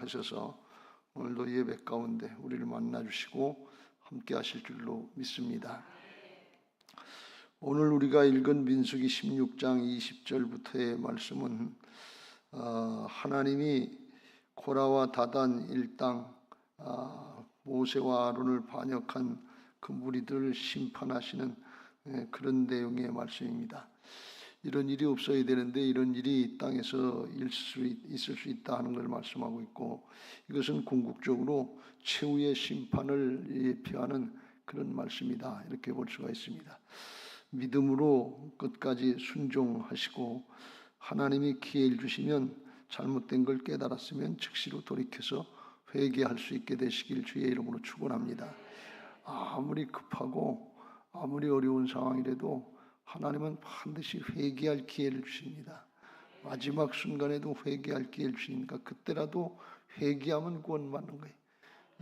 하셔서 오늘도 예배 가운데 우리를 만나 주시고 함께 하실 줄로 믿습니다. 오늘 우리가 읽은 민수기 16장 20절부터의 말씀은 어, 하나님이 고라와 다단 일당 어, 모세와 아론을 반역한 그 무리들을 심판하시는 예, 그런 내용의 말씀입니다. 이런 일이 없어야 되는데 이런 일이 이 땅에서 있을 수 있다 하는 걸 말씀하고 있고 이것은 궁극적으로 최후의 심판을 예표하는 그런 말씀이다 이렇게 볼 수가 있습니다. 믿음으로 끝까지 순종하시고 하나님이 기회를 주시면 잘못된 걸 깨달았으면 즉시로 돌이켜서 회개할 수 있게 되시길 주의 이름으로 축원합니다. 아무리 급하고 아무리 어려운 상황이라도 하나님은 반드시 회개할 기회를 주십니다. 마지막 순간에도 회개할 기회를 주시니까 그때라도 회개하면 구원받는 거예요.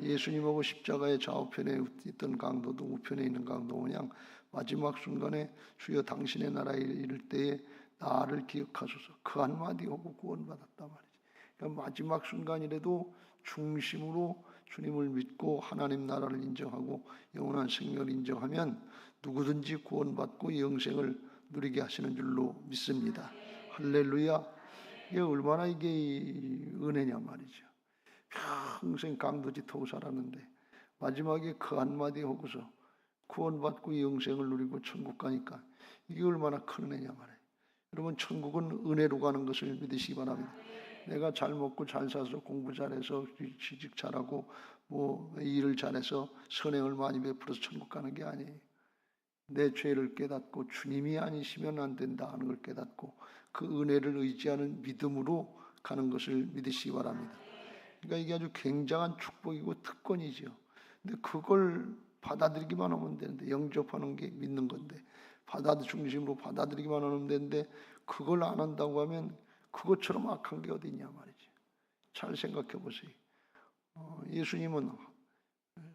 예수님하고 십자가의 좌우편에 있던 강도도 우편에 있는 강도 모양 마지막 순간에 주여 당신의 나라에 이를 때에 나를 기억하소서 그 한마디 하고 구원받았단 말이지. 그러니까 마지막 순간이라도 중심으로 주님을 믿고 하나님 나라를 인정하고 영원한 생명을 인정하면 누구든지 구원받고 영생을 누리게 하시는 줄로 믿습니다. 할렐루야. 이게 얼마나 이게 은혜냐 말이죠. 평생 강도짓 하고 살았는데 마지막에 그 한마디 하고서 구원받고 영생을 누리고 천국 가니까 이게 얼마나 큰 은혜냐 말이에요. 여러분 천국은 은혜로 가는 것을 믿으시기 바랍니다. 내가 잘 먹고 잘 사서 공부 잘해서 취직 잘하고 뭐 일을 잘해서 선행을 많이 베풀어서 천국 가는 게 아니에요. 내 죄를 깨닫고 주님이 아니시면 안 된다 하는 걸 깨닫고 그 은혜를 의지하는 믿음으로 가는 것을 믿으시기 바랍니다. 그러니까 이게 아주 굉장한 축복이고 특권이죠. 근데 그걸 받아들이기만 하면 되는데 영접하는 게 믿는 건데 받아들 중심으로 받아들이기만 하면 되는데 그걸 안 한다고 하면 그것처럼 악한 게 어디 있냐 말이지. 잘 생각해 보세요. 어, 예수님은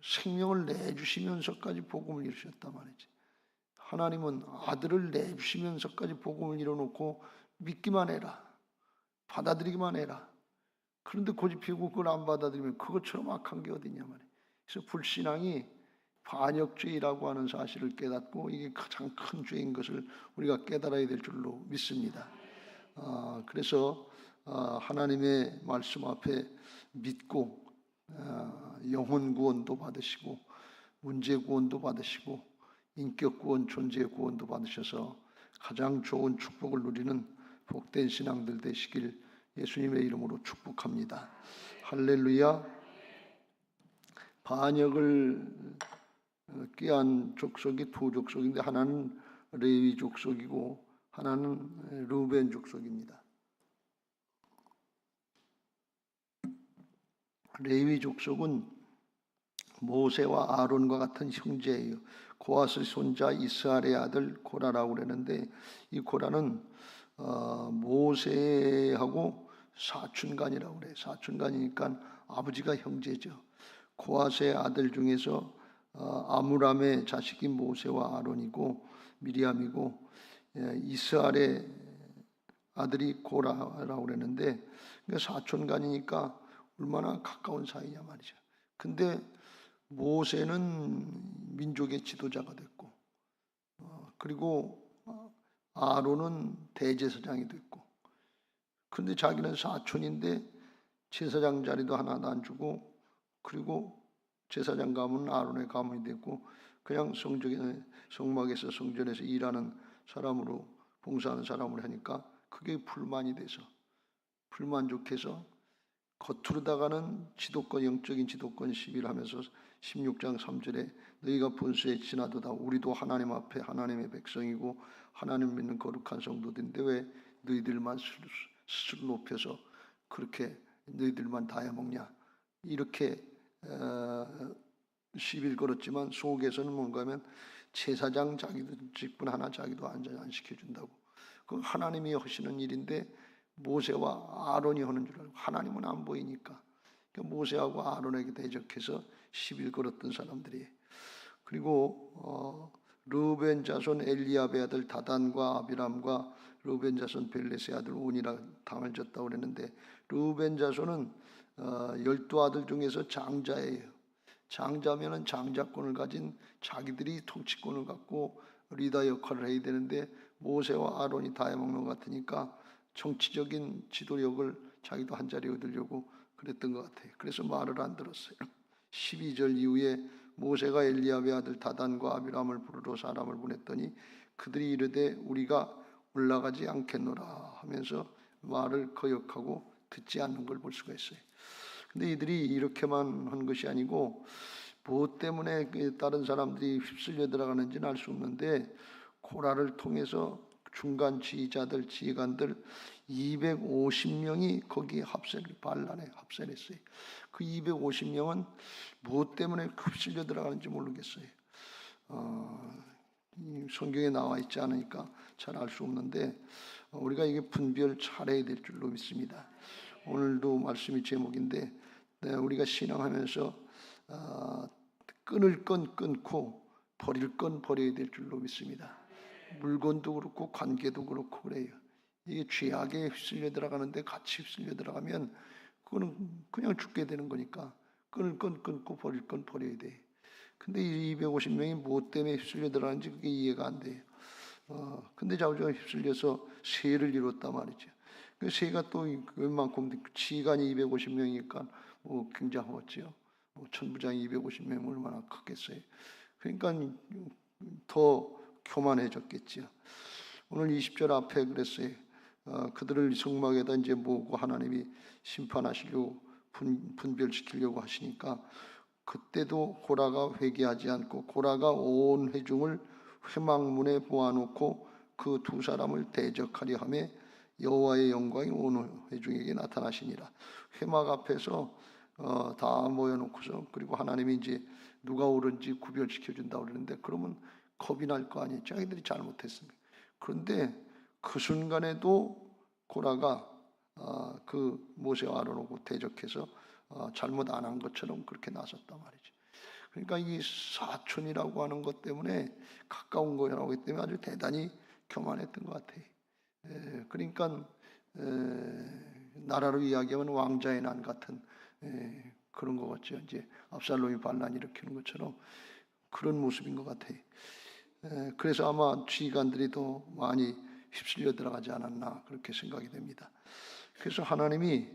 생명을 내주시면서까지 복음을 이루셨단 말이지. 하나님은 아들을 내주시면서까지 복음을 이뤄놓고 믿기만 해라. 받아들이기만 해라. 그런데 고집 피우고 그걸 안 받아들이면 그것처럼 악한 게 어디냐 말이에요. 그래서 불신앙이 반역죄라고 하는 사실을 깨닫고 이게 가장 큰 죄인 것을 우리가 깨달아야 될 줄로 믿습니다. 아, 그래서 아, 하나님의 말씀 앞에 믿고 아, 영혼 구원도 받으시고 문제 구원도 받으시고 인격 구원, 존재 구원도 받으셔서 가장 좋은 축복을 누리는 복된 신앙들 되시길 예수님의 이름으로 축복합니다. 할렐루야. 반역을 꾀한 족속이 두 족속인데 하나는 레위 족속이고 하나는 루벤 족속입니다. 레위 족속은 모세와 아론과 같은 형제예요. 고아스 손자 이스라엘의 아들 고라라고 그러는데 이 고라는 어, 모세하고 사춘간이라고 그래. 사춘간이니까 아버지가 형제죠. 고아스의 아들 중에서 어, 아무람의 자식이 모세와 아론이고 미리암이고 예, 이스라엘의 아들이 고라라고 그랬는데 그러니까 사촌간이니까 얼마나 가까운 사이냐 말이죠. 근데 모세는 민족의 지도자가 됐고 어, 그리고 아론은 대제사장이 됐고 근데 자기는 사촌인데 제사장 자리도 하나도 안 주고 그리고 제사장 가문 아론의 가문이 됐고 그냥 성적에 성막에서 성전에서 일하는 사람으로 봉사하는 사람을 하니까 그게 불만이 돼서 불만족해서 겉으로다가는 지도권 영적인 지도권 시비를 하면서 16장 3절에 너희가 본수에 지나도다. 우리도 하나님 앞에 하나님의 백성이고 하나님 믿는 거룩한 성도들인데 왜 너희들만 스스로 높여서 그렇게 너희들만 다 해 먹냐? 이렇게 어, 시비를 걸었지만 속에서는 뭔가 하면 제사장 자기도 직분 하나 자기도 안, 안 시켜준다고. 그 하나님이 하시는 일인데 모세와 아론이 하는 줄 알고 하나님은 안 보이니까. 그러니까 모세하고 아론에게 대적해서 시비를 걸었던 사람들이 그리고 어, 루벤 자손 엘리압의 아들 다단과 아비람과 루벤 자손 벨레스의 아들 온이라 당을 졌다고 그랬는데 루벤 자손은 어, 열두 아들 중에서 장자예요. 장자면은 장자권을 가진 자기들이 통치권을 갖고 리더 역할을 해야 되는데 모세와 아론이 다 해먹는 것 같으니까 정치적인 지도력을 자기도 한 자리에 얻으려고 그랬던 것 같아요. 그래서 말을 안 들었어요. 12절 이후에 모세가 엘리야의 아들 다단과 아비람을 부르러 사람을 보냈더니 그들이 이르되 우리가 올라가지 않겠노라 하면서 말을 거역하고 듣지 않는 걸 볼 수가 있어요. 근데 이들이 이렇게만 한 것이 아니고 무엇 때문에 그 다른 사람들이 휩쓸려 들어가는지는 알 수 없는데 고라를 통해서 중간 지휘자들, 지휘관들 250명이 거기 합세를 반란에 합세했어요. 그 250명은 무엇 때문에 휩쓸려 들어가는지 모르겠어요. 어, 이 성경에 나와 있지 않으니까 잘 알 수 없는데 어, 우리가 이게 분별 잘해야 될 줄로 믿습니다. 오늘도 말씀이 제목인데 네, 우리가 신앙하면서 어, 끊을 건 끊고 버릴 건 버려야 될 줄로 믿습니다. 물건도 그렇고 관계도 그렇고 그래요. 이게 죄악에 휩쓸려 들어가는데 같이 휩쓸려 들어가면 그거는 그냥 죽게 되는 거니까 끊을 건 끊고 버릴 건 버려야 돼. 근데 이 250명이 무엇 때문에 휩쓸려 들어가는지 그게 이해가 안 돼요. 어, 근데 자우지가 휩쓸려서 세를 이뤘단 말이죠. 그 세가 또 웬만큼 지간이 250명이니까 뭐 굉장하겠지요. 뭐 천부장이 250명 얼마나 크겠어요. 그러니까 더 교만해졌겠지요. 오늘 20절 앞에 그랬어요. 어, 그들을 성막에다 이제 모으고 하나님이 심판하시려고 분, 분별시키려고 하시니까 그때도 고라가 회개하지 않고 고라가 온 회중을 회막문에 모아놓고 그 두 사람을 대적하려 하며 여호와의 영광이 온 회중에게 나타나시니라. 회막 앞에서 어, 다 모여놓고서 그리고 하나님이 이제 누가 옳은지 구별시켜 준다 그러는데 그러면 겁이 날 거 아니에요. 자기들이 잘못했습니다. 그런데 그 순간에도 고라가 어, 그 모세와 아론하고 대적해서 어, 잘못 안 한 것처럼 그렇게 나섰단 말이죠. 그러니까 이 사촌이라고 하는 것 때문에 가까운 거라고 하기 때문에 아주 대단히 교만했던 것 같아요. 에, 그러니까 에, 나라로 이야기하면 왕자의 난 같은 에, 그런 것 같죠. 이제 압살롬이 반란 일으키는 것처럼 그런 모습인 것 같아요. 에, 그래서 아마 지휘관들이 더 많이 휩쓸려 들어가지 않았나 그렇게 생각이 됩니다. 그래서 하나님이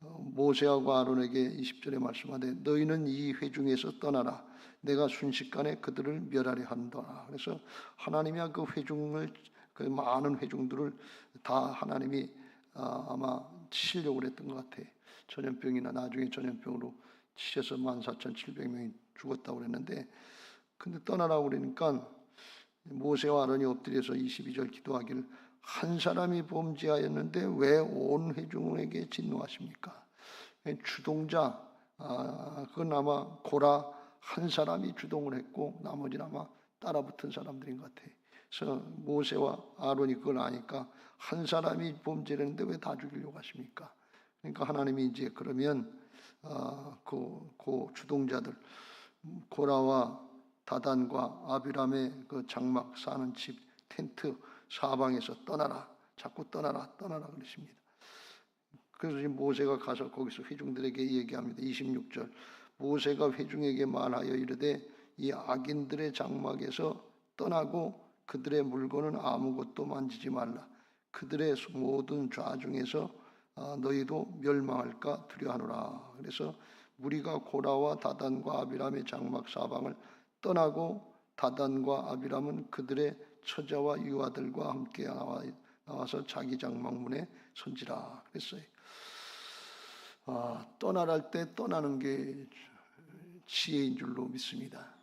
어, 모세하고 아론에게 20절에 말씀하되 너희는 이 회중에서 떠나라 내가 순식간에 그들을 멸하려 한다. 그래서 하나님이 그 회중을 그 많은 회중들을 다 하나님이 아, 아마 치려고 그랬던 것 같아. 전염병이나 나중에 전염병으로 치셔서 14,700명이 죽었다고 그랬는데 근데 떠나라고 그러니까 모세와 아론이 엎드려서 22절 기도하기를 한 사람이 범죄하였는데 왜 온 회중에게 진노하십니까? 주동자 아, 그건 아마 고라 한 사람이 주동을 했고 나머지는 아마 따라붙은 사람들인 것 같아요. 그래서 모세와 아론이 그걸 아니까 한 사람이 범죄를 했는데 왜 다 죽이려고 하십니까? 그러니까 하나님이 이제 그러면 아, 그, 그 주동자들 고라와 다단과 아비람의 그 장막 사는 집 텐트 사방에서 떠나라 자꾸 떠나라 떠나라 그러십니다. 그래서 지금 모세가 가서 거기서 회중들에게 얘기합니다. 26절 모세가 회중에게 말하여 이르되 이 악인들의 장막에서 떠나고 그들의 물건은 아무것도 만지지 말라. 그들의 모든 좌 중에서 아, 너희도 멸망할까 두려하노라. 그래서 무리가 고라와 다단과 아비람의 장막 사방을 떠나고 다단과 아비람은 그들의 처자와 유아들과 함께 나와, 나와서 자기 장막문에 선지라 그랬어요. 아, 떠나랄 때 떠나는 게 지혜인 줄로 믿습니다.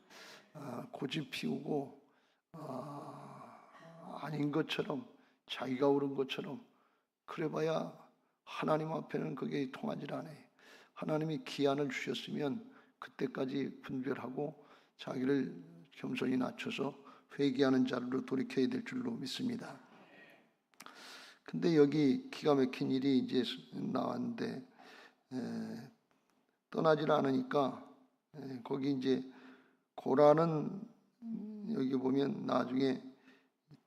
아, 고집 피우고 아, 아닌 것처럼 자기가 옳은 것처럼 그래봐야 하나님 앞에는 그게 통하지 않아요. 하나님이 기한을 주셨으면 그때까지 분별하고 자기를 겸손히 낮춰서 회개하는 자로 돌이켜야 될 줄로 믿습니다. 근데 여기 기가 막힌 일이 이제 나왔는데 에, 떠나질 않으니까 에, 거기 이제 고라는 여기 보면 나중에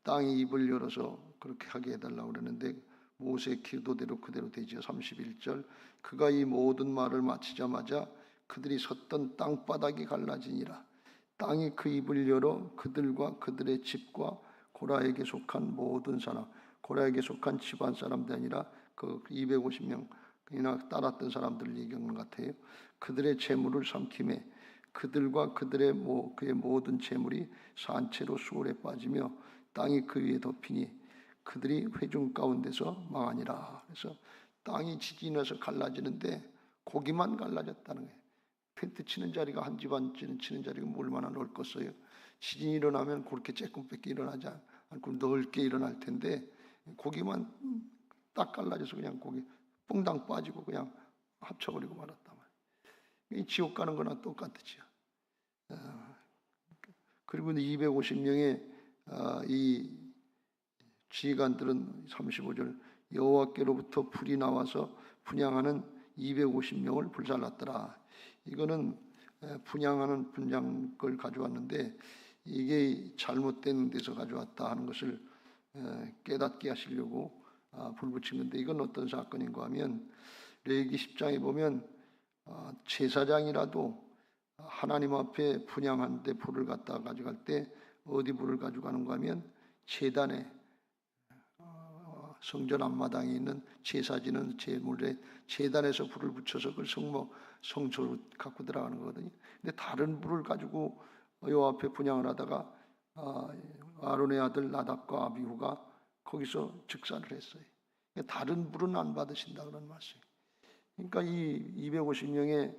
땅이 입을 열어서 그렇게 하게 해달라고 그러는데 모세 기도대로 그대로 되지요. 31절 그가 이 모든 말을 마치자마자 그들이 섰던 땅바닥이 갈라지니라 땅이 그 입을 열어 그들과 그들의 집과 고라에게 속한 모든 사람 고라에게 속한 집안 사람들 아니라 그 250명이나 따랐던 사람들을 얘기하는 것 같아요. 그들의 재물을 삼킴에 그들과 그들의 모, 그의 모든 재물이 산채로 수월에 빠지며 땅이 그 위에 덮이니 그들이 회중 가운데서 망하니라. 그래서 땅이 지진해서 갈라지는데 고기만 갈라졌다는 거예요. 텐트 치는 자리가 한 집안 치는 자리가 얼마나 넓겠어요. 지진이 일어나면 그렇게 조금밖에 일어나지 않고 넓게 일어날 텐데 고기만 딱 갈라져서 그냥 고기 뽕당 빠지고 그냥 합쳐버리고 말았단 말이에요. 이 지옥 가는 거나 똑같지요. 어, 그리고 250명의 어, 이 지휘관들은 35절 여호와께로부터 불이 나와서 분양하는 250명을 불살랐더라. 이거는 분양하는 분양 걸 가져왔는데 이게 잘못된 데서 가져왔다 하는 것을 깨닫게 하시려고 아, 불 붙인 건데 이건 어떤 사건인가 하면 레기 10장에 보면 아, 제사장이라도 하나님 앞에 분양한 데 불을 갖다 가져갈 때 어디 불을 가져가는가 하면 재단에 어, 성전 앞마당에 있는 제사지는 제물에 재단에서 불을 붙여서 그걸 성모 성소로 갖고 들어가는 거거든요. 근데 다른 불을 가지고 요 앞에 분양을 하다가 아, 아론의 아들 나답과 아비후가 거기서 즉사를 했어요. 다른 불은 안 받으신다 그런 말씀. 그러니까 이 250명의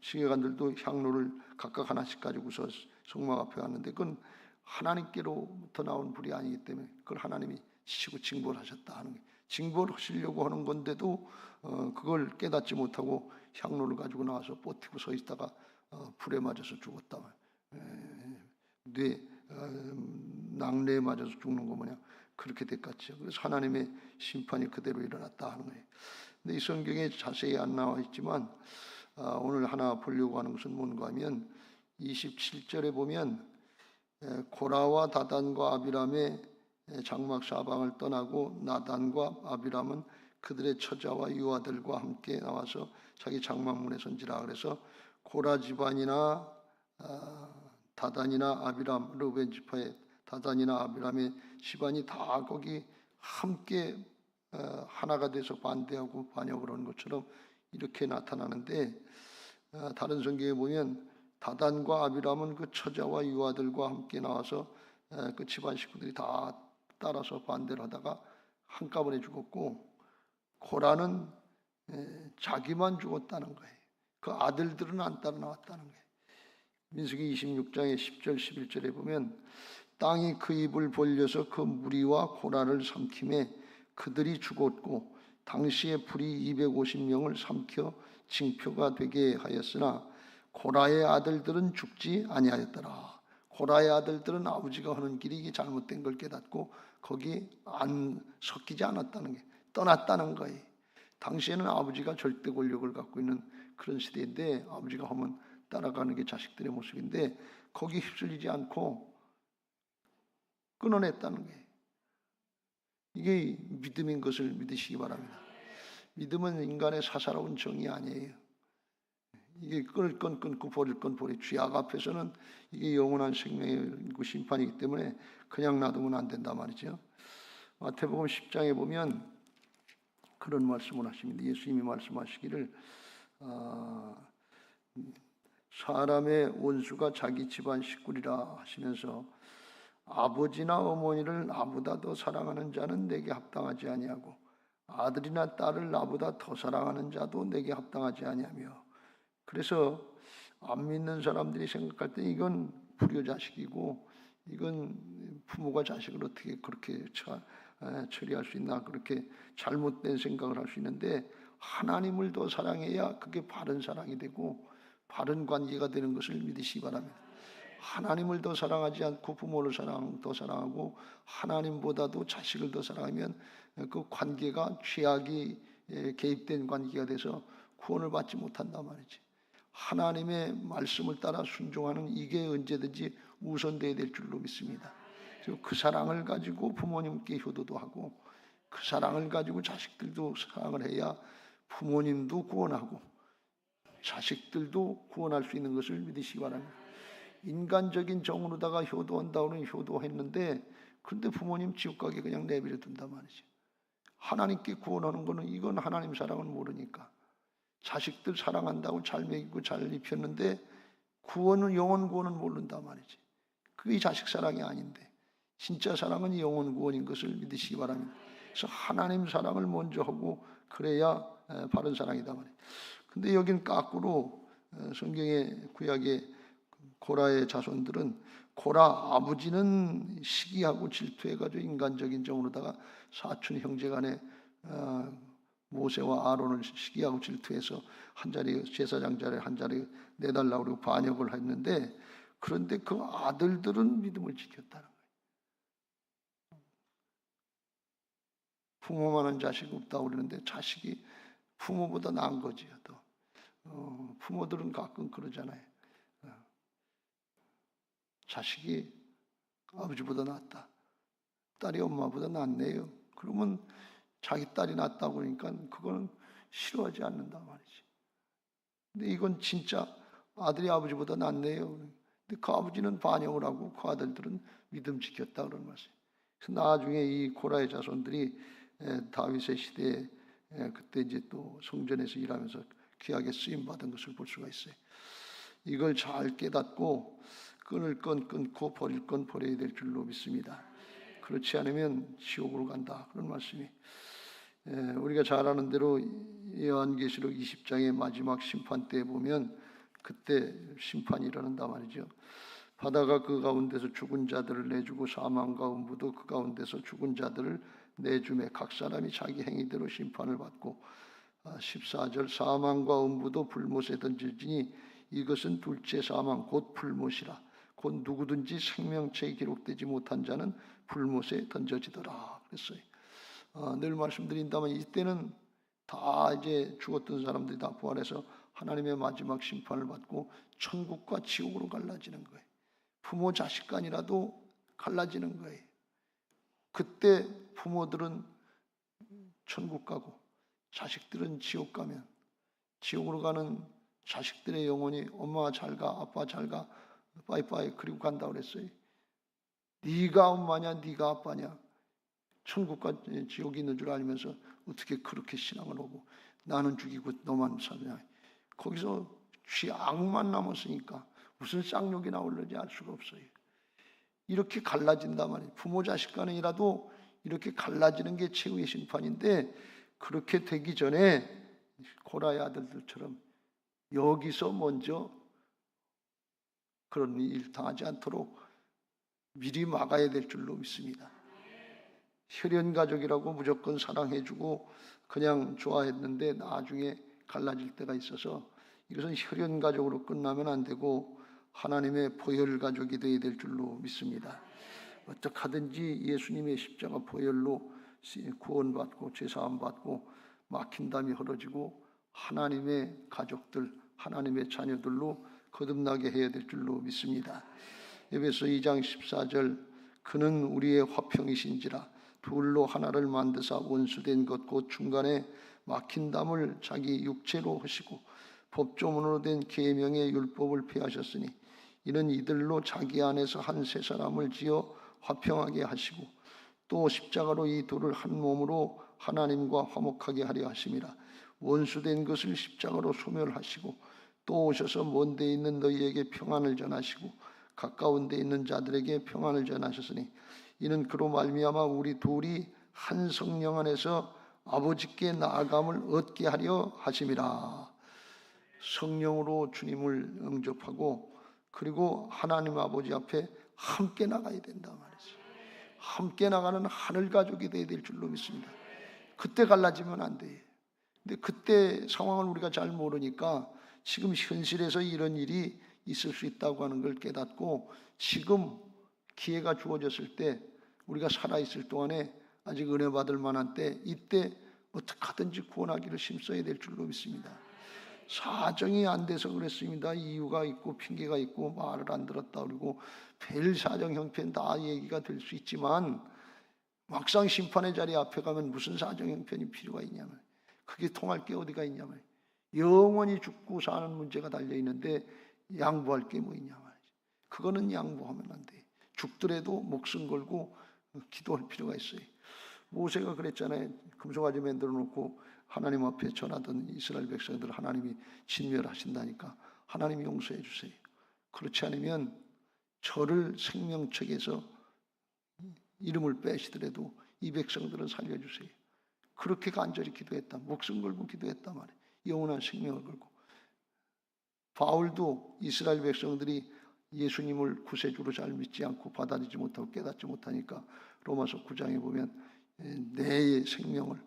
지휘관들도 향로를 각각 하나씩 가지고서 성막 앞에 왔는데 그건 하나님께로부터 나온 불이 아니기 때문에 그걸 하나님이 치고 징벌 하셨다 하는 게 징벌 하시려고 하는 건데도 어, 그걸 깨닫지 못하고 향로를 가지고 나와서 버티고 서 있다가 어, 불에 맞아서 죽었다. 뇌 어, 낙뢰에 맞아서 죽는 거 뭐냐 그렇게 됐겠죠. 그래서 하나님의 심판이 그대로 일어났다 하는 거예요. 근데 이 성경에 자세히 안 나와 있지만 아, 오늘 하나 보려고 하는 것은 뭔가 하면 27절에 보면 고라와 다단과 아비람의 장막 사방을 떠나고 나단과 아비람은 그들의 처자와 유아들과 함께 나와서 자기 장막문에 선지라 그래서 고라 집안이나 아, 다단이나 아비람 르벤 지파의 다단이나 아비람의 집안이 다 거기 함께 어, 하나가 돼서 반대하고 반역을 하는 것처럼 이렇게 나타나는데 어, 다른 성경에 보면 다단과 아비람은 그 처자와 유아들과 함께 나와서 어, 그 집안 식구들이 다 따라서 반대를 하다가 한꺼번에 죽었고 고라는 자기만 죽었다는 거예요. 그 아들들은 안 따라 나왔다는 거예요. 민수기 26장의 10절 11절에 보면 땅이 그 입을 벌려서 그 무리와 고라를 삼킴에 그들이 죽었고 당시에 불이 250명을 삼켜 징표가 되게 하였으나 고라의 아들들은 죽지 아니하였더라. 고라의 아들들은 아버지가 하는 길이 잘못된 걸 깨닫고 거기 안 섞이지 않았다는 게 떠났다는 거예요. 당시에는 아버지가 절대 권력을 갖고 있는 그런 시대인데 아버지가 하면 따라가는 게 자식들의 모습인데 거기 휩쓸리지 않고 끊어냈다는 게 이게 믿음인 것을 믿으시기 바랍니다. 믿음은 인간의 사사로운 정이 아니에요. 이게 끊을 건 끊고 버릴 건 버리. 죄악 앞에서는 이게 영원한 생명의 심판이기 때문에 그냥 놔두면 안 된다 말이죠. 마태복음 10장에 보면 그런 말씀을 하십니다. 예수님이 말씀하시기를 아, 사람의 원수가 자기 집안 식구리라 하시면서 아버지나 어머니를 나보다 더 사랑하는 자는 내게 합당하지 아니하고 아들이나 딸을 나보다 더 사랑하는 자도 내게 합당하지 아니하며 그래서 안 믿는 사람들이 생각할 때 이건 불효자식이고 이건 부모가 자식을 어떻게 그렇게 처리할 수 있나 그렇게 잘못된 생각을 할 수 있는데 하나님을 더 사랑해야 그게 바른 사랑이 되고 바른 관계가 되는 것을 믿으시기 바랍니다. 하나님을 더 사랑하지 않고 부모를 사랑 더 사랑하고 하나님보다도 자식을 더 사랑하면 그 관계가 죄악이 개입된 관계가 돼서 구원을 받지 못한단 말이지. 하나님의 말씀을 따라 순종하는 이게 언제든지 우선돼야 될 줄로 믿습니다. 그 사랑을 가지고 부모님께 효도도 하고 그 사랑을 가지고 자식들도 사랑을 해야 부모님도 구원하고 자식들도 구원할 수 있는 것을 믿으시기 바랍니다. 인간적인 정으로다가 효도한다고는 효도했는데 그런데 부모님 지옥 가게 그냥 내버려 둔단 말이죠. 하나님께 구원하는 거는 이건 하나님 사랑을 모르니까 자식들 사랑한다고 잘 먹이고 잘 입혔는데 구원은 영원 구원은 모른단 말이지. 그게 자식 사랑이 아닌데 진짜 사랑은 영원 구원인 것을 믿으시기 바랍니다. 그래서 하나님 사랑을 먼저 하고 그래야 에, 바른 사랑이다 말이에요. 근데 여긴 까꾸로 어, 성경의 구약의 고라의 자손들은 고라 아버지는 시기하고 질투해가지고 인간적인 정으로다가 사촌 형제 간에 어, 모세와 아론을 시기하고 질투해서 한 자리 제사장 자리 한 자리 내달라고 그러고 반역을 했는데 그런데 그 아들들은 믿음을 지켰다는 거예요. 부모만한 자식 없다고 그러는데 자식이 부모보다 나은 거지요. 또 어, 부모들은 가끔 그러잖아요. 어, 자식이 아버지보다 낫다. 딸이 엄마보다 낫네요. 그러면 자기 딸이 낫다고 그러니까 그거는 싫어하지 않는다 말이지. 근데 이건 진짜 아들이 아버지보다 낫네요. 근데 그 아버지는 반영을 하고 그 아들들은 믿음 지켰다 그런 말이에요. 그래서 나중에 이 고라의 자손들이 에, 다윗의 시대에 에, 그때 이제 또 성전에서 일하면서 귀하게 쓰임 받은 것을 볼 수가 있어요. 이걸 잘 깨닫고 끊을 건 끊고 버릴 건 버려야 될 줄로 믿습니다. 그렇지 않으면 지옥으로 간다 그런 말씀이 에, 우리가 잘 아는 대로 요한계시록 20장의 마지막 심판 때 보면 그때 심판이 일어난다 말이죠. 바다가 그 가운데서 죽은 자들을 내주고 사망과 음부도 그 가운데서 죽은 자들을 내주매 각 사람이 자기 행위대로 심판을 받고 14절 사망과 음부도 불못에 던지니 이것은 둘째 사망 곧 불못이라 곧 누구든지 생명체에 기록되지 못한 자는 불못에 던져지더라 그랬어요. 어, 늘 말씀드린다면 이때는 다 이제 죽었던 사람들이 다 부활해서 하나님의 마지막 심판을 받고 천국과 지옥으로 갈라지는 거예요. 부모 자식 간이라도 갈라지는 거예요. 그때 부모들은 천국 가고 자식들은 지옥 가면 지옥으로 가는 자식들의 영혼이 엄마 잘 가, 아빠 잘 가, 빠이빠이 그리고 간다 그랬어요. 네가 엄마냐, 네가 아빠냐. 천국과 지옥이 있는 줄 알면서 어떻게 그렇게 신앙을 하고 나는 죽이고 너만 사냐. 거기서 쥐 악만 남았으니까 무슨 쌍욕이 나올는지 알 수가 없어요. 이렇게 갈라진단 말이에요. 부모 자식 간이라도 이렇게 갈라지는 게 최후의 심판인데 그렇게 되기 전에 고라의 아들들처럼 여기서 먼저 그런 일 당하지 않도록 미리 막아야 될 줄로 믿습니다. 혈연 가족이라고 무조건 사랑해주고 그냥 좋아했는데 나중에 갈라질 때가 있어서 이것은 혈연 가족으로 끝나면 안 되고 하나님의 보혈 가족이 되어야 될 줄로 믿습니다. 어떻게 하든지 예수님의 십자가 보혈로 구원받고 죄사함 받고 막힌 담이 흐러지고 하나님의 가족들, 하나님의 자녀들로 거듭나게 해야 될 줄로 믿습니다. 에베소 2장 14절 그는 우리의 화평이신지라 둘로 하나를 만드사 원수된 것 곧 중간에 막힌 담을 자기 육체로 하시고 법조문으로 된 계명의 율법을 폐하셨으니 이는 이들로 자기 안에서 한 세 사람을 지어 화평하게 하시고 또 십자가로 이 둘을 한 몸으로 하나님과 화목하게 하려 하심이라. 원수된 것을 십자가로 소멸하시고 또 오셔서 먼데 있는 너희에게 평안을 전하시고 가까운 데 있는 자들에게 평안을 전하셨으니 이는 그로 말미암아 우리 둘이 한 성령 안에서 아버지께 나아감을 얻게 하려 하심이라 성령으로 주님을 영접하고 그리고 하나님 아버지 앞에 함께 나가야 된다 말이죠. 함께 나가는 하늘 가족이 되어야 될 줄로 믿습니다. 그때 갈라지면 안 돼요. 근데 그때 상황을 우리가 잘 모르니까 지금 현실에서 이런 일이 있을 수 있다고 하는 걸 깨닫고 지금 기회가 주어졌을 때 우리가 살아 있을 동안에 아직 은혜 받을 만한 때 이때 어떻게 하든지 구원하기를 힘써야 될 줄로 믿습니다. 사정이 안 돼서 그랬습니다. 이유가 있고 핑계가 있고 말을 안 들었다 그리고 별 사정 형편 다 얘기가 될 수 있지만 막상 심판의 자리 앞에 가면 무슨 사정 형편이 필요가 있냐면 그게 통할 게 어디가 있냐면 영원히 죽고 사는 문제가 달려 있는데 양보할 게 뭐 있냐 말이지. 그거는 양보하면 안 돼. 죽더라도 목숨 걸고 기도할 필요가 있어요. 모세가 그랬잖아요. 금송아지 만들어 놓고 하나님 앞에 전하던 이스라엘 백성들 하나님이 진멸하신다니까 하나님이 용서해 주세요. 그렇지 않으면 저를 생명책에서 이름을 빼시더라도 이 백성들은 살려주세요. 그렇게 간절히 기도했다. 목숨 걸고 기도했단 말이에요. 영원한 생명을 걸고. 바울도 이스라엘 백성들이 예수님을 구세주로 잘 믿지 않고 받아들이지 못하고 깨닫지 못하니까 로마서 9장에 보면 내 생명을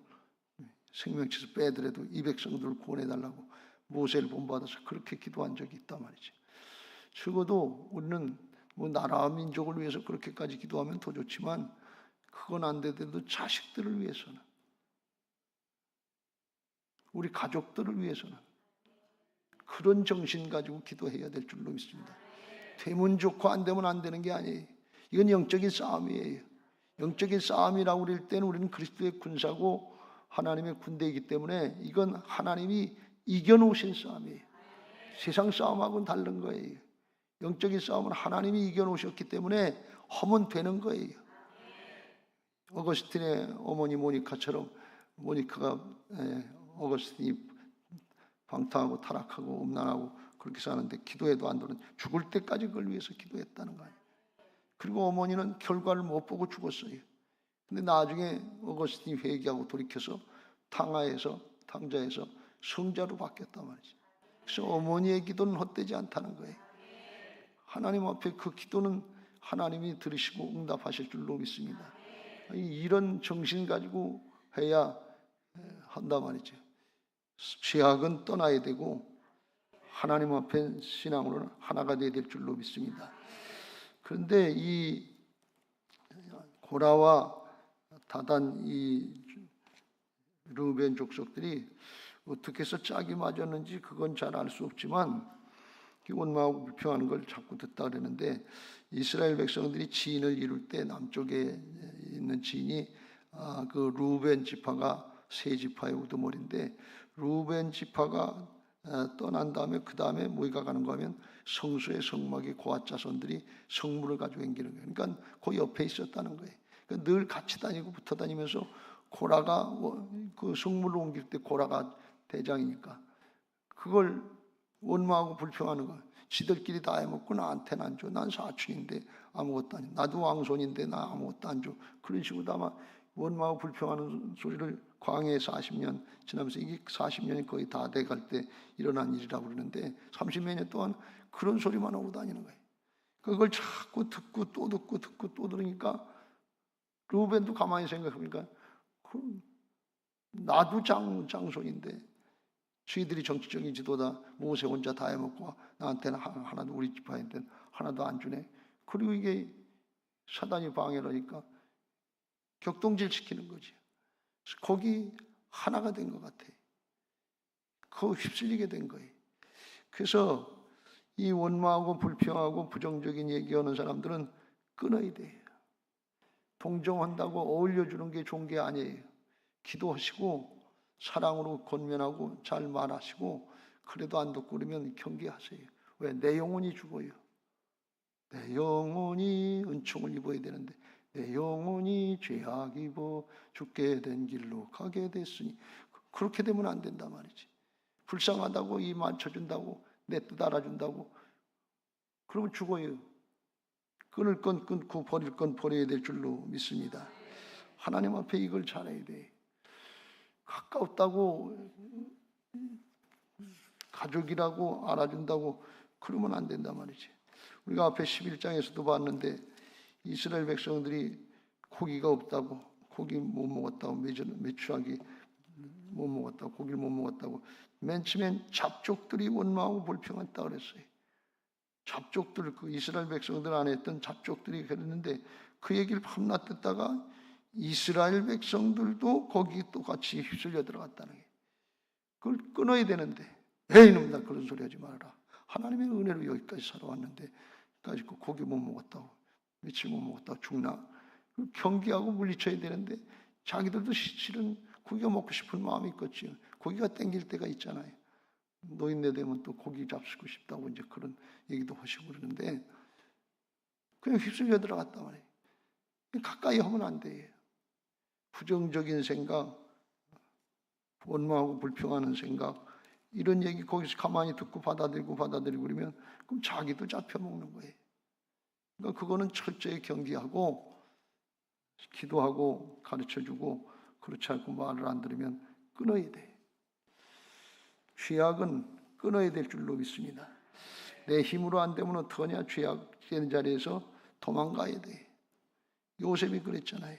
생명체에서 빼더라도 이 백성들을 구원해달라고 모세를 본받아서 그렇게 기도한 적이 있단 말이지. 적어도 우리는 뭐 나라와 민족을 위해서 그렇게까지 기도하면 더 좋지만 그건 안 되더라도 자식들을 위해서는 우리 가족들을 위해서는 그런 정신 가지고 기도해야 될 줄로 믿습니다. 되면 좋고 안 되면 안 되는 게 아니에요. 이건 영적인 싸움이에요. 영적인 싸움이라고 그럴 때는 우리는 그리스도의 군사고 하나님의 군대이기 때문에 이건 하나님이 이겨놓으신 싸움이에요. 세상 싸움하고는 다른 거예요. 영적인 싸움은 하나님이 이겨놓으셨기 때문에 하면 되는 거예요. 어거스틴의 어머니 모니카처럼 모니카가 예, 어거스틴이 방탕하고 타락하고 음란하고 그렇게 사는데 기도해도 안 되는 죽을 때까지 그걸 위해서 기도했다는 거예요. 그리고 어머니는 결과를 못 보고 죽었어요. 근데 나중에 어거스틴이 회개하고 돌이켜서 탕하에서 탕자에서 성자로 바뀌었단 말이죠. 그래서 어머니의 기도는 헛되지 않다는 거예요. 하나님 앞에 그 기도는 하나님이 들으시고 응답하실 줄로 믿습니다. 이런 정신 가지고 해야 한다 말이죠. 죄악은 떠나야 되고 하나님 앞에 신앙으로는 하나가 되어야 될 줄로 믿습니다. 그런데 이 고라와 다단 이 르벤 족속들이 어떻게 해서 짝이 맞았는지 그건 잘 알 수 없지만 원망하고 불평하는 걸 자꾸 듣다 그러는데 이스라엘 백성들이 지인을 이룰 때 남쪽에 있는 지인이 아, 그 루벤 지파가 세 지파의 우두머리인데 루벤 지파가 아, 떠난 다음에 그 다음에 뭐가 가는가 하면 성수의 성막의 고아 자손들이 성물을 가지고 옮기는 거예요. 그러니까 그 옆에 있었다는 거예요. 그러니까 늘 같이 다니고 붙어 다니면서 고라가 뭐그 성물을 옮길 때 고라가 대장이니까 그걸 원망하고 불평하는 거예요. 지들끼리 다 해먹고 나한테는 안 줘. 난 사춘인데 아무것도 아니. 나도 왕손인데 나 아무것도 안 줘. 그런 식으로 아마 원망하고 불평하는 소리를 광해에 40년 지나면서 이게 40년이 거의 다 돼갈 때 일어난 일이라고 그러는데 30몇 년 동안 그런 소리만 하고 다니는 거예요. 그걸 자꾸 듣고 또 듣고 듣고 또 들으니까 루벤도 가만히 생각해보니까 나도 장, 장손인데 저희들이 정치적인 지도다 모세 혼자 다 해먹고 나한테는 하나도 우리 집안한테는 하나도 안 주네. 그리고 이게 사단이 방해를 하니까 격동질 시키는 거지. 거기 하나가 된 것 같아. 그 휩쓸리게 된 거예요. 그래서 이 원망하고 불평하고 부정적인 얘기하는 사람들은 끊어야 돼요. 동정한다고 어울려주는 게 좋은 게 아니에요. 기도하시고 사랑으로 권면하고 잘 말하시고 그래도 안 듣고 그러면 경계하세요. 왜? 내 영혼이 죽어요. 내 영혼이 은총을 입어야 되는데 내 영혼이 죄악 입어 죽게 된 길로 가게 됐으니 그렇게 되면 안 된단 말이지. 불쌍하다고 이 맞춰준다고 내 뜻 알아준다고 그러면 죽어요. 끊을 건 끊고 버릴 건 버려야 될 줄로 믿습니다. 하나님 앞에 이걸 잘해야 돼. 가까웠다고 가족이라고 알아준다고 그러면 안 된단 말이지. 우리가 앞에 11장에서도 봤는데 이스라엘 백성들이 고기가 없다고 고기 못 먹었다고 매추하기 못 먹었다고 고기를 못 먹었다고. 맨 처음엔 잡족들이 원망하고 불평했다 그랬어요. 잡족들 그 이스라엘 백성들 안에 있던 잡족들이 그랬는데 그 얘기를 밤낮 듣다가 이스라엘 백성들도 거기 똑같이 휩쓸려 들어갔다는 게 그걸 끊어야 되는데 에이 놈나 그런 소리 하지 말아라. 하나님의 은혜로 여기까지 살아왔는데 까지 고기 못 먹었다고 며칠 못 먹었다고 죽나 경계하고 물리쳐야 되는데 자기들도 시- 실은 고기가 먹고 싶은 마음이 있겠지요. 고기가 땡길 때가 있잖아요. 노인네 되면 또 고기 잡수고 싶다고 이제 그런 얘기도 하시고 그러는데 그냥 휩쓸려 들어갔단 말이에요. 가까이 하면 안 돼요. 부정적인 생각, 원망하고 불평하는 생각, 이런 얘기 거기서 가만히 듣고 받아들이고 받아들이고 그러면 그럼 자기도 잡혀먹는 거예요. 그러니까 그거는 철저히 경계하고 기도하고 가르쳐 주고 그렇지 않고 말을 안 들으면 끊어야 돼. 죄악은 끊어야 될 줄로 믿습니다. 내 힘으로 안 되면 어떡하냐 죄악된 자리에서 도망가야 돼. 요셉이 그랬잖아요.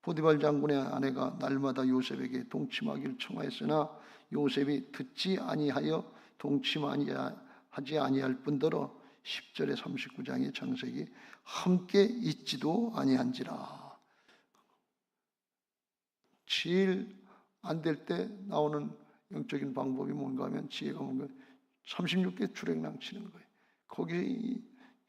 보디발 장군의 아내가 날마다 요셉에게 동침하기를 청하였으나 요셉이 듣지 아니하여 동침하지 아니할 뿐더러 10절에 39장의 장색이 함께 있지도 아니한지라. 제일 안 될 때 나오는 영적인 방법이 뭔가 하면 지혜가 뭔가 36개 주랭랑 치는 거예요. 거기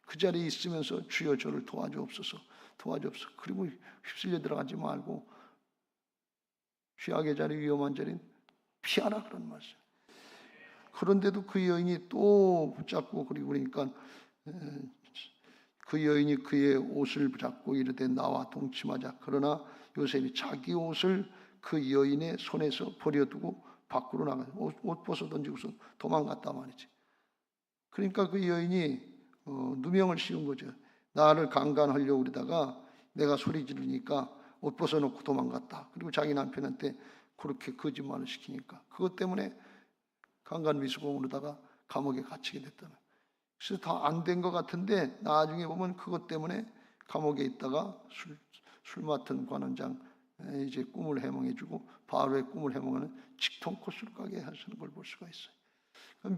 그 자리에 있으면서 주여 저를 도와주옵소서 도와주옵소서 그리고 휩쓸려 들어가지 말고 죄악의 자리 위험한 자리는 피하라 그런 말씀. 그런데도 그 여인이 또 붙잡고 그리고 그러니까 에, 그 여인이 그의 옷을 붙잡고 이르되 나와 동침하자. 그러나 요셉이 자기 옷을 그 여인의 손에서 버려두고 밖으로 나가 옷, 옷 벗어 던지고서 도망갔단 말이지. 그러니까 그 여인이 어, 누명을 씌운 거죠. 나를 강간하려고 그러다가 내가 소리 지르니까 옷 벗어놓고 도망갔다. 그리고 자기 남편한테 그렇게 거짓말을 시키니까 그것 때문에 강간 미수공으로다가 감옥에 갇히게 됐다. 그래서 다 안 된 것 같은데 나중에 보면 그것 때문에 감옥에 있다가 술, 술 맡은 관원장 에, 이제 꿈을 해몽해주고 바로의 꿈을 해몽하는 직통 코스를 가게 하시는 걸 볼 수가 있어요.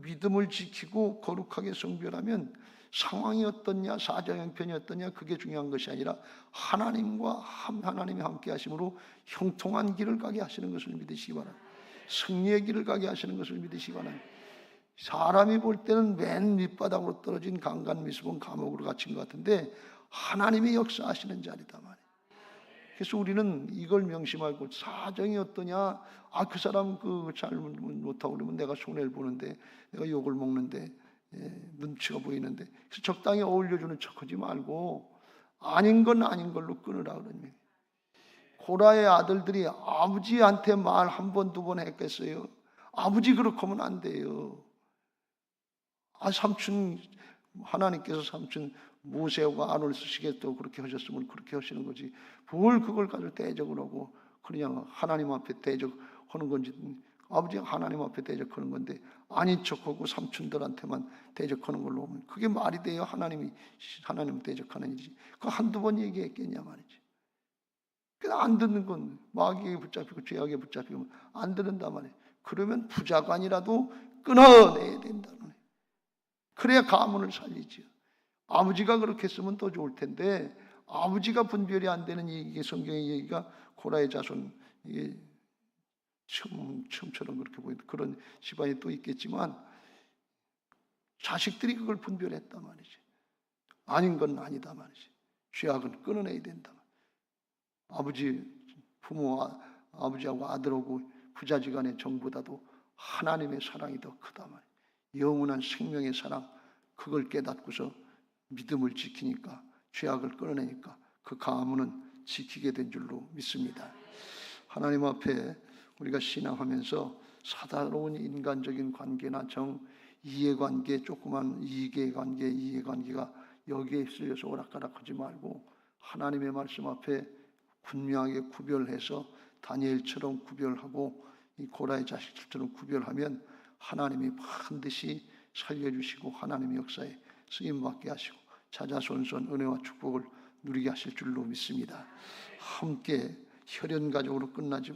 믿음을 지키고 거룩하게 성별하면 상황이 어떻냐, 사정 형편이 어떻냐 그게 중요한 것이 아니라 하나님과 함- 하나님이 함께 하심으로 형통한 길을 가게 하시는 것을 믿으시기 바랍니다. 승리의 길을 가게 하시는 것을 바랍니다. 사람이 볼 때는 맨 밑바닥으로 떨어진 강간 미수본 감옥으로 갇힌 것 같은데 하나님이 역사하시는 자리다 말이에요. 그래서 우리는 이걸 명심하고 사정이 어떠냐? 아 그 사람 그 잘못 못하고 그러면 내가 손해를 보는데 내가 욕을 먹는데 예, 눈치가 보이는데 그래서 적당히 어울려주는 척하지 말고 아닌 건 아닌 걸로 끊으라 그러니 고라의 아들들이 아버지한테 말 한 번 두 번 했겠어요. 아버지 그렇게 하면 안 돼요. 아 삼촌 하나님께서 삼촌 모세와 아론을 쓰시겠다고 그렇게 하셨으면 그렇게 하시는 거지. 뭘 그걸 가지고 대적을 하고 그냥 하나님 앞에 대적하는 건지 아버지가 하나님 앞에 대적하는 건데 아닌 척하고 삼촌들한테만 대적하는 걸로 보면 그게 말이 돼요. 하나님이 하나님 대적하는 일이지. 그 한두 번 얘기했겠냐 말이지. 그냥 안 듣는 건 마귀에 붙잡히고 죄악에 붙잡히면 안 듣는단 말이에요. 그러면 부자관이라도 끊어내야 된다는 거예요. 그래야 가문을 살리지요. 아버지가 그렇게 했으면 더 좋을 텐데 아버지가 분별이 안 되는 이게 성경의 얘기가 고라의 자손 이게 처음 처음처럼 그렇게 보이는 그런 집안이 또 있겠지만 자식들이 그걸 분별했단 말이지. 아닌 건 아니다 말이지. 죄악은 끊어내야 된다. 아버지 부모와 아버지하고 아들하고 부자지간의 정보다도 하나님의 사랑이 더 크다 말이야. 영원한 생명의 사랑 그걸 깨닫고서 믿음을 지키니까 죄악을 끌어내니까 그 가문은 지키게 된 줄로 믿습니다. 하나님 앞에 우리가 신앙하면서 사다로운 인간적인 관계나 정 이해관계 조그만 이익의 관계 이해관계가 여기에 휩쓸려서 오락가락하지 말고 하나님의 말씀 앞에 분명하게 구별해서 다니엘처럼 구별하고 이 고라의 자식들처럼 구별하면 하나님이 반드시 살려주시고 하나님의 역사에 쓰임 받게 하시고 자자손손 은혜와 축복을 누리게 하실 줄로 믿습니다. 함께 혈연 가족으로 끝나지 말.